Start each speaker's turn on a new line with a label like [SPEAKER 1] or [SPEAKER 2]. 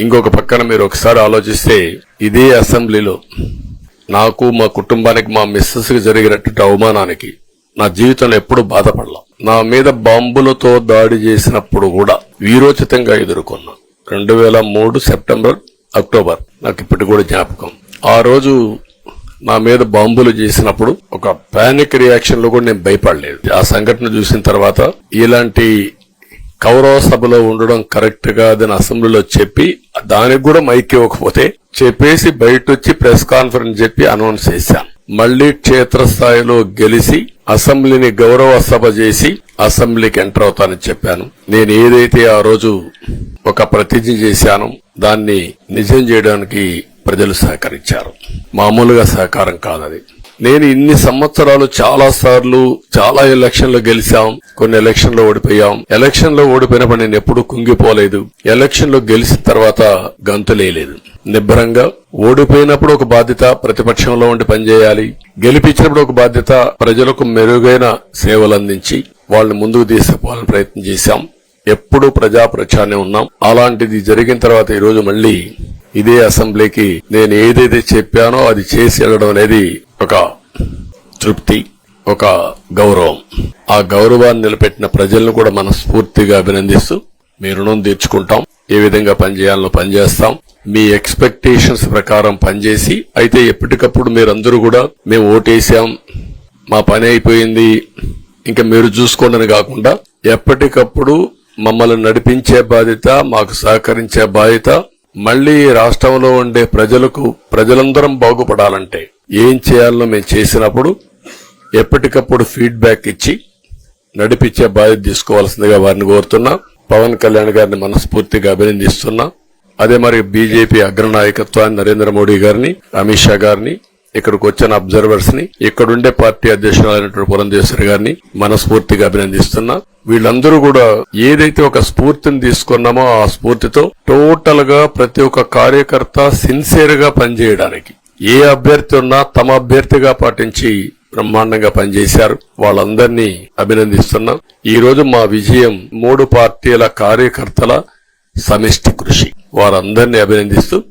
[SPEAKER 1] ఇంకొక పక్కన మీరు ఒకసారి ఆలోచిస్తే ఇదే అసెంబ్లీలో నాకు మా కుటుంబానికి మా మిస్సెస్కి జరిగినటువంటి అవమానానికి నా జీవితంలో ఎప్పుడు బాధపడలా. నా మీద బాంబులతో దాడి చేసినప్పుడు కూడా వీరోచితంగా ఎదుర్కొన్నా. రెండు వేల మూడు సెప్టెంబర్ అక్టోబర్. నాకు ఇప్పటి కూడా జ్ఞాపకం. ఆ రోజు నా మీద బాంబులు చేసినప్పుడు ఒక పానిక్ రియాక్షన్లో కూడా నేను భయపడలేదు. ఆ సంఘటన చూసిన తర్వాత ఇలాంటి కౌరవ సభలో ఉండడం కరెక్ట్ కాదని అసెంబ్లీలో చెప్పి దానికి కూడా మైక్ ఇవ్వకపోతే చెప్పేసి బయట వచ్చి ప్రెస్ కాన్ఫరెన్స్ చెప్పి అనౌన్స్ చేశాను మళ్ళీ క్షేత్రస్థాయిలో గెలిచి అసెంబ్లీని గౌరవ సభ చేసి అసెంబ్లీకి ఎంటర్ అవుతానని చెప్పాను. నేను ఏదైతే ఆ రోజు ఒక ప్రతిజ్ఞ చేశానో దాన్ని నిజం చేయడానికి ప్రజలు సహకరించారు. మామూలుగా సహకారం కాదది. నేను ఇన్ని సంవత్సరాలు చాలా సార్లు చాలా ఎలక్షన్లు గెలిచాం. కొన్ని ఎలక్షన్లో ఓడిపోయాం. ఎలక్షన్లో ఓడిపోయినప్పుడు నేను ఎప్పుడు కుంగిపోలేదు. ఎలక్షన్లో గెలిచిన తర్వాత గంతులేయలేదు నిబ్బరంగా ఓడిపోయినప్పుడు ఒక బాధ్యత ప్రతిపక్షంలో ఉండి పనిచేయాలి. గెలిపించినప్పుడు ఒక బాధ్యత ప్రజలకు మెరుగైన సేవలు అందించి వాళ్ళని ముందుకు తీసుకుపోవాలని ప్రయత్నం చేశాం. ఎప్పుడూ ప్రజా ప్రచారణ ఉన్నాం. అలాంటిది జరిగిన తర్వాత ఈ రోజు మళ్ళీ ఇదే అసెంబ్లీకి నేను ఏదైతే చెప్పానో అది చేసి వెళ్ళడం అనేది ఒక తృప్తి ఒక గౌరవం. ఆ గౌరవాన్ని నిలబెట్టిన ప్రజలను కూడా మనస్ఫూర్తిగా అభినందిస్తూ మీ రుణం తీర్చుకుంటాం. ఏ విధంగా పనిచేయాలో పనిచేస్తాం. మీ ఎక్స్పెక్టేషన్స్ ప్రకారం పనిచేసి అయితే ఎప్పటికప్పుడు మీరందరూ కూడా మేము ఓటేసాం. మా పని అయిపోయింది. ఇంకా మీరు చూసుకోండి కాకుండా ఎప్పటికప్పుడు మమ్మల్ని నడిపించే బాధ్యత మాకు సహకరించే బాధ్యత మళ్ళీ రాష్ట్రంలో ఉండే ప్రజలకు ప్రజలందరం బాగుపడాలంటే ఏం చేయాలనో మేము చేసినప్పుడు ఎప్పటికప్పుడు ఫీడ్బ్యాక్ ఇచ్చి నడిపించే బాధ్యత తీసుకోవాల్సిందిగా వారిని కోరుతున్నా. పవన్ కళ్యాణ్ గారిని మనస్ఫూర్తిగా అభినందిస్తున్నా. అదే మరి బీజేపీ అగ్రనాయకత్వాన్ని నరేంద్ర మోడీ గారిని అమిత్ షా గారిని ఇక్కడికి వచ్చిన అబ్జర్వర్స్ని ఇక్కడుండే పార్టీ అధ్యక్షురాలైనటువంటి పురంధేశ్వరి గారిని మనస్ఫూర్తిగా అభినందిస్తున్నా. వీళ్ళందరూ కూడా ఏదైతే ఒక స్ఫూర్తిని తీసుకున్నామో ఆ స్ఫూర్తితో టోటల్గా ప్రతి ఒక్క కార్యకర్త సిన్సియర్గా పనిచేయడానికి ఏ అభ్యర్థి ఉన్నా తమ అభ్యర్థిగా పాటించి బ్రహ్మాండంగా పనిచేశారు. వాళ్ళందరినీ అభినందిస్తున్నాం. ఈ రోజు మా విజయం మూడు పార్టీల కార్యకర్తల సమిష్టి కృషి. వారందరినీ అభినందిస్తూ